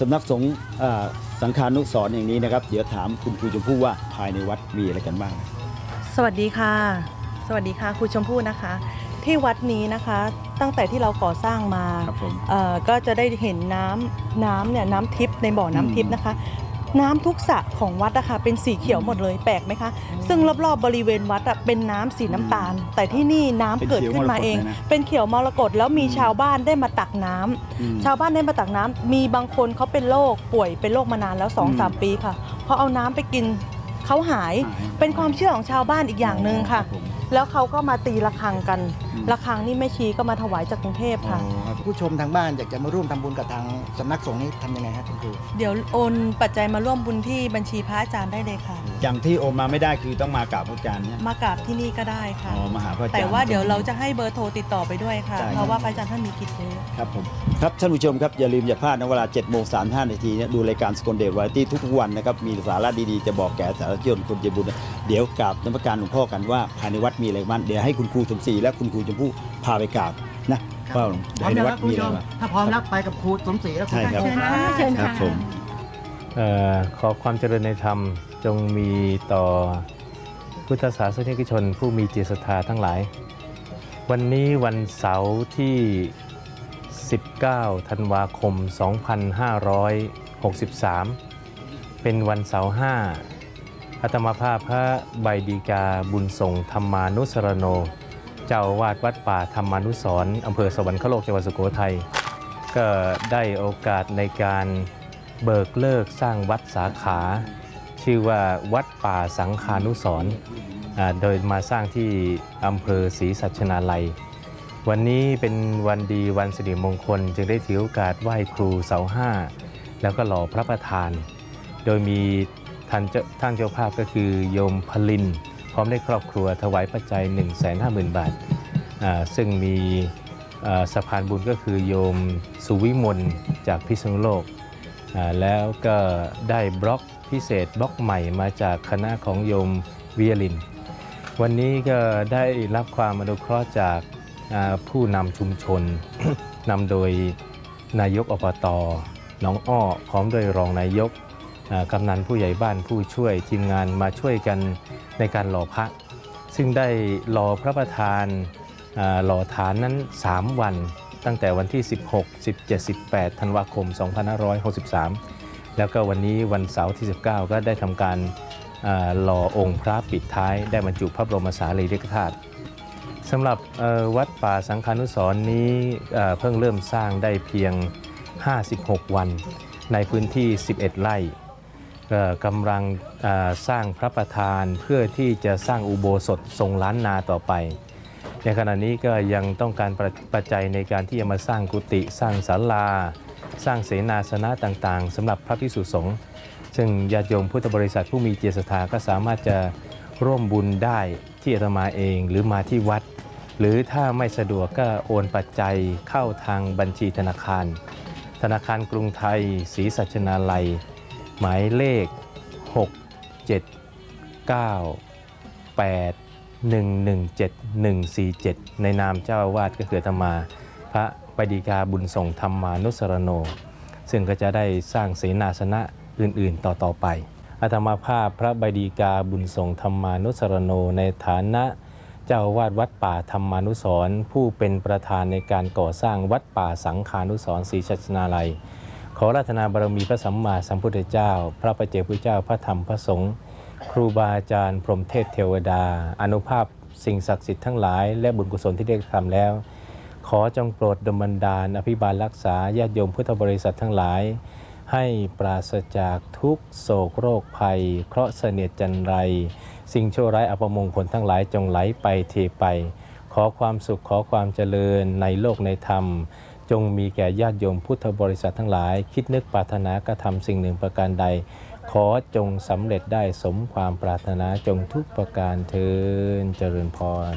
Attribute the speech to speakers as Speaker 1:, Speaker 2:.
Speaker 1: สำนักสงฆ์อ่าสังฆานุสรณ์อย่างนี้นะครับ เดี๋ยวถามคุณครูชมพู่ว่าภายในวัดมีอะไรกันบ้าง
Speaker 2: สวัสดีค่ะ สวัสดีค่ะครูชมพู่นะคะ ที่วัดนี้นะคะตั้งแต่ที่เราก่อสร้างมา
Speaker 1: ครับผม
Speaker 2: เอ่อก็จะได้เห็นน้ำน้ำเนี่ยน้ำทิพย์ในบ่อน้ำทิพย์นะคะ น้ำทุกสระของวัดนะคะเป็นสีเขียวหมดเลยแปลกไหมคะ ซึ่งรอบๆบริเวณวัดอะเป็นน้ำสีน้ำตาล แต่ที่นี่น้ำเกิดขึ้นมาเอง เป็นเขียวมรกตแล้วมีชาวบ้านได้มาตักน้ำ
Speaker 1: อืม
Speaker 2: ชาวบ้านได้มาตักน้ำมีบางคนเขาเป็นโรคป่วยเป็นโรคมานานแล้ว2อ
Speaker 1: อื
Speaker 2: สาม
Speaker 1: ม
Speaker 2: ปีค่ะพอเอาน้ำไปกินเขาหาย
Speaker 1: หาย
Speaker 2: เป็นความเชื่อของชาวบ้านอีกอย่างหนึ่งค่ะ
Speaker 1: รับผม
Speaker 2: แล้วเขาก็มาตีระฆังกัน
Speaker 1: อืม
Speaker 2: ระฆังนี่แม่ชีก็มาถวายจากกรุงเทพค่ะ
Speaker 1: อ๋อครับ
Speaker 3: ผู้ชมทางบ้านอยากจะมาร่วมทำบุญกับทางสำนักสงฆ์นี้ทำยังไงครับคุณครู
Speaker 2: เดี๋ยวโอนปัจจัยมาร่วมบุญที่บัญชีพระอาจารย์ได้เลยค่ะ
Speaker 1: อย่างที่โอมมาไม่ได้คือต้องมากราบพระอาจารย์เนี่ย
Speaker 2: มากราบที่นี่ก็ได้ค่ะ
Speaker 1: อ๋อมาหาพระอาจารย์
Speaker 2: แต่ว่าเดี๋ยวเราจะให้เบอร์โทรติดต่อไปด้วยค่ะ
Speaker 1: ใช่ครับ
Speaker 2: เพราะว่าพระอาจารย์ท่านมีกิจเยอะ
Speaker 1: ครับผมครับท่านผู้ชมครับอย่าลืมอย่าพลาดนะเวลา7โมง35นาทีเนี่ยดูรายการสกลเดชวาไรตี้ทุกๆวันนะครับมีสาระดีๆจะบอกแก่สาธารณชนคนใจบุญเดี๋ยวกราบนมัสการหลวงพ่อกันว่าภายในวัดมีอะไรบ้างเดี๋ยวให้คุณครูสมศรีและคุณครูชมพู่พาไปกราบนะว่าภายในวัดมีอะไรบ้าง
Speaker 3: ถ้าพร้อมแล้วไปกับครูสมศรีแล้วครู
Speaker 1: ใช่ครับ
Speaker 3: เชิญครับ
Speaker 4: เชิญ
Speaker 1: ครั
Speaker 4: ค่ะ
Speaker 1: บผม
Speaker 5: เอ่อขอความเจริญในธรรมจงมีต่อพุทธศาสนิกชน ผู้มีจิตศรัทธาทั้งหลาย วันนี้วันเสาร์ที่ 19 ธันวาคม 2563 เป็นวันเสาร์ห้าอาตมาภาพพระใบดีกาบุญส่งธรรมานุสรโน เจ้าวาดวัดป่าธรรมานุสรณ์อำเภอสวรรคโลกจังหวัดสุโขทัยก็ได้โอกาสในการเบิกเลิกสร้างวัดสาขา ชื่อว่าวัดป่าสังคานุสรณ์โดยมาสร้างที่อำเภอศรีสัชนาลัย วันนี้เป็นวันดีวันสิริมงคล จึงได้ถือโอกาสไหว้ครูเสาห้า แล้วก็หล่อพระประธาน โดยมีท่านเจ้าท่านเจ้าภาพก็คือโยมพลิน พร้อมได้ครอบครัวถวายปัจจัย 1 5 0 0 0 0 บาท ซึ่งมีสะพานบุญก็คือโยมสุวิมลจากพิษณุโลก แล้วก็ได้บล็อกพิเศษบล็อกใหม่มาจากคณะของโยมวิยลิน วันนี้ก็ได้รับความอนุเคราะห์จากผู้นำชุมชนนำโดยนายกอบตหน้องอ้อ พร้อมด้วยรองนายก กำนันผู้ใหญ่บ้านผู้ช่วยทีมงานมาช่วยกันในการหล่อพระ ซึ่งได้หล่อพระประธานหล่อฐานนั้น 3 วัน ตั้งแต่วันที่ 16 17 18ธันวาคม 2563 แล้วก็วันนี้วันเสาร์ที่ 19 ก็ได้ทำการหล่อองค์พระปิดท้ายได้บรรจุพระบรมสารีริกธาตุสำหรับวัดป่าสังฆานุสรณ์นี้เอ่อเพิ่งเริ่มสร้างได้เพียง 56 วัน ในพื้นที่ 11 ไร่ ก็กำลังสร้างพระประธานเพื่อที่จะสร้างอุโบสถทรงล้านนาต่อไป ในขณะนี้ก็ยังต้องการปัจจัยในการที่จะมาสร้างกุฏิสร้างศาลา สร้างเสนาสนะต่างๆสำหรับพระภิกษุสงฆ์ซึ่งญาติโยมพุทธบริษัทผู้มีเจตศรัทธาก็สามารถจะร่วมบุญได้ที่อาตมาเองหรือมาที่วัด หรือถ้าไม่สะดวกก็โอนปัจจัยเข้าทางบัญชีธนาคาร ธนาคารกรุงไทยศรีสัชนาลัย หมายเลข 6 7 9 8 1 1 7 1 4 7 ในนามเจ้าอาวาสก็คืออาตมา พระปดีกาบุญส่งธรรมานุสรโน ซึ่งก็จะได้สร้างเสนาสนะอื่นๆ ต่อๆไปอาตมาภาพพระบดีกาบุญส่งธรรมานุสรโนในฐานะเจ้าวาดวัดป่าธรรมานุสรณ์ผู้เป็นประธานในการก่อสร้างวัดป่าสังฆานุสรณ์ศรีชัชนาลัย ขอรัตนาบารมีพระสัมมาสัมพุทธเจ้า พระประเจกพุทธเจ้าพระธรรมพระสงฆ์ครูบาอาจารย์ พรหมเทพเทวดา อนุภาพสิ่งศักดิ์สิทธิ์ทั้งหลาย และบุญกุศลที่ได้ทำแล้ว ขอจงโปรดดลบันดาล อภิบาลรักษาญาติโยมพุทธบริษัททั้งหลาย ให้ปราศจากทุกโศกโรคภัย เคราะห์เสนียดจันไร สิ่งชั่วร้ายอัปมงคลทั้งหลายจงไหลไปเทไป ขอความสุขขอความเจริญในโลกในธรรม จงมีแก่ญาติโยมพุทธบริษัททั้งหลาย คิดนึกปรารถนากระทำสิ่งหนึ่งประการใด ขอจงสำเร็จได้สมความปรารถนาจงทุกประการเทินเจริญพร